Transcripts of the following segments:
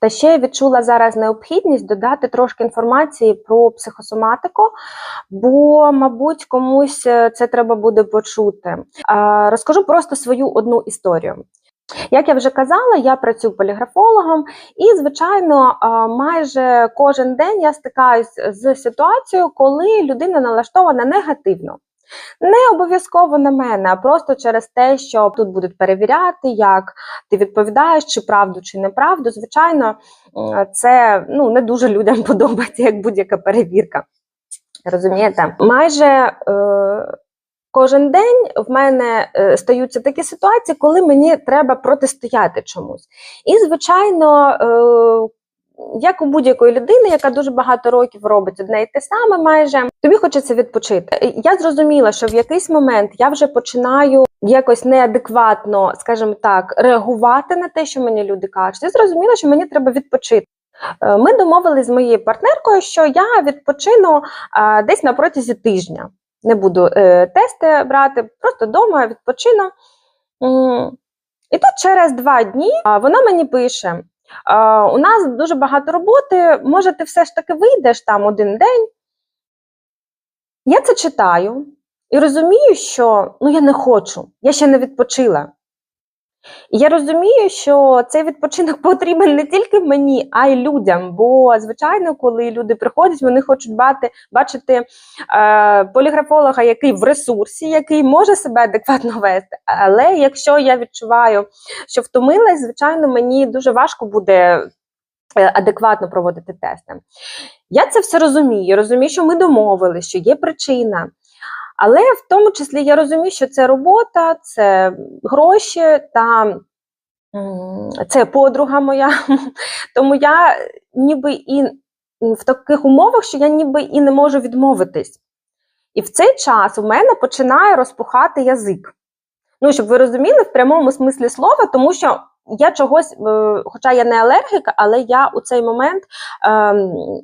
Та ще я відчула зараз необхідність додати трошки інформації про психосоматику, бо, мабуть, комусь е, це треба буде почути. Розкажу просто свою одну історію. Як я вже казала, я працюю поліграфологом, і, звичайно, майже кожен день я стикаюсь з ситуацією, коли людина налаштована негативно. Не обов'язково на мене, а просто через те, що тут будуть перевіряти, як ти відповідаєш, чи правду, чи неправду. Звичайно, це ну, не дуже людям подобається, як будь-яка перевірка. Розумієте? Майже е, кожен день в мене е, стаються такі ситуації, коли мені треба протистояти чомусь. І, звичайно, е, як у будь-якої людини, яка дуже багато років робить одне і те саме, майже тобі хочеться відпочити. Я зрозуміла, що в якийсь момент я вже починаю якось неадекватно, скажімо так, реагувати на те, що мені люди кажуть. Я зрозуміла, що мені треба відпочити. Е, Ми домовились з моєю партнеркою, що я відпочину десь на протязі тижня. Не буду е, тести брати, просто вдома відпочину. І тут через два дні вона мені пише: у нас дуже багато роботи, може, ти все ж таки вийдеш там один день. Я це читаю і розумію, що ну, я не хочу, я ще не відпочила. І я розумію, що цей відпочинок потрібен не тільки мені, а й людям. Бо, звичайно, коли люди приходять, вони хочуть бати, бачити е, поліграфолога, який в ресурсі, який може себе адекватно вести. Але якщо я відчуваю, що втомилась, звичайно, мені дуже важко буде е, адекватно проводити тести. Я це все розумію. Розумію, що ми домовилися, що є причина. Але в тому числі я розумію, що це робота, це гроші та це подруга моя. Тому я ніби і в таких умовах, що я ніби і не можу відмовитись. І в цей час у мене починає розпухати язик. Ну, щоб ви розуміли, в прямому смислі слова, тому що я чогось, е, хоча я не алергіка, але я у цей момент е,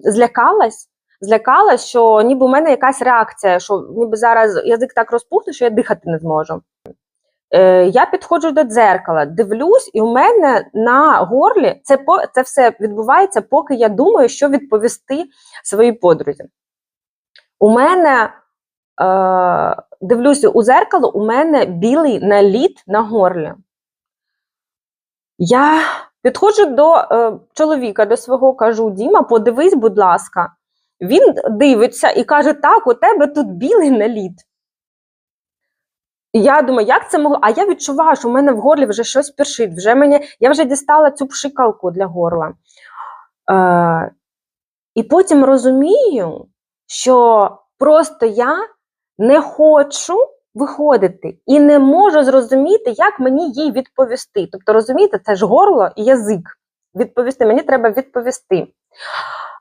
злякалась. Злякалась, що ніби у мене якась реакція, що ніби зараз язик так розпухне, що я дихати не зможу. Е, я підходжу до дзеркала, дивлюсь, і у мене на горлі це, це все відбувається, поки я думаю, що відповісти своїй подрузі. У мене, е, дивлюся у зеркало, у мене білий наліт на горлі. Я підходжу до е, чоловіка, до свого кажу: Діма, подивись, будь ласка. Він дивиться і каже: Так, у тебе тут білий наліт. І я думаю, як це могло? А я відчуваю, що в мене в горлі вже щось першить. Вже мені, я вже дістала цю пшикалку для горла. Е, і потім розумію, що просто я не хочу виходити і не можу зрозуміти, як мені їй відповісти. Тобто, розумієте, це ж горло і язик. Відповісти. Мені треба відповісти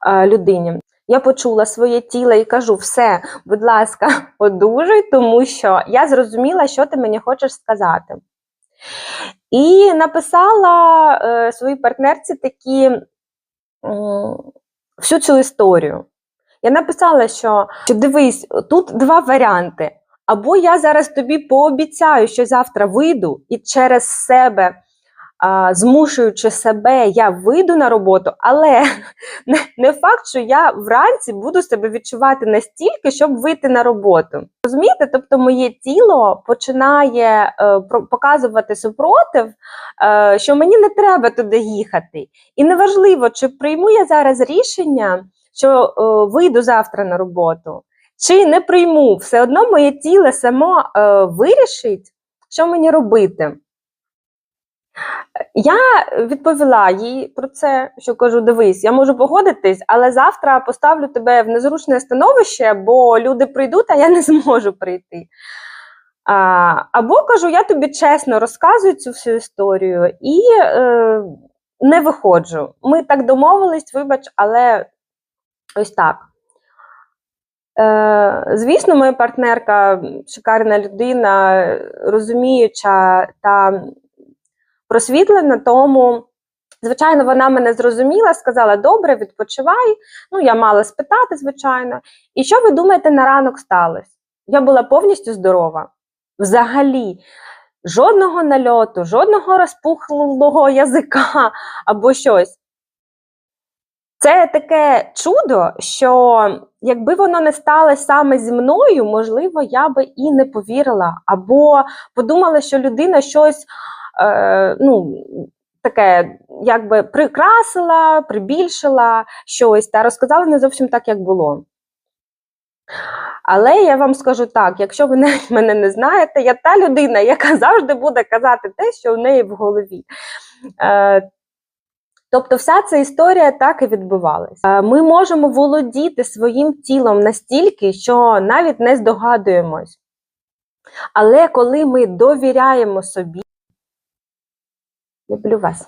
е, людині. Я почула своє тіло і кажу: все, будь ласка, одужуй, тому що я зрозуміла, що ти мені хочеш сказати. І написала е, своїй партнерці такі м, всю цю історію. Я написала, що, що дивись, тут два варіанти. Або я зараз тобі пообіцяю, що завтра вийду і через себе змушуючи себе, я вийду на роботу, але не, факт, що я вранці буду себе відчувати настільки, щоб вийти на роботу. Розумієте? Тобто, моє тіло починає е, показувати супротив, е, що мені не треба туди їхати. І неважливо, чи прийму я зараз рішення, що е, вийду завтра на роботу, чи не прийму, все одно моє тіло само вирішить, що мені робити. Я відповіла їй про це, що кажу: дивись, я можу погодитись, але завтра поставлю тебе в незручне становище, бо люди прийдуть, а я не зможу прийти. А, або кажу, я тобі чесно розказую цю всю історію і е, не виходжу. Ми так домовились, вибач, але ось так. Е, звісно, моя партнерка шикарна людина, розуміюча та просвітлена, тому, звичайно, вона мене зрозуміла, сказала: добре, відпочивай. Ну, я мала спитати, звичайно. І що ви думаєте, на ранок сталося? Я була повністю здорова. Взагалі, жодного нальоту, жодного розпухлого язика або щось. Це таке чудо, що якби воно не сталося саме зі мною, можливо, я би і не повірила, або подумала, що людина щось е, ну, таке, якби прикрасила, прибільшила щось та розказала не зовсім так, як було. Але я вам скажу так: якщо ви мене не знаєте, я та людина, яка завжди буде казати те, що в неї в голові. Е, Тобто, вся ця історія так і відбувалася. Е, Ми можемо володіти своїм тілом настільки, що навіть не здогадуємось. Але коли ми довіряємо собі, pluvas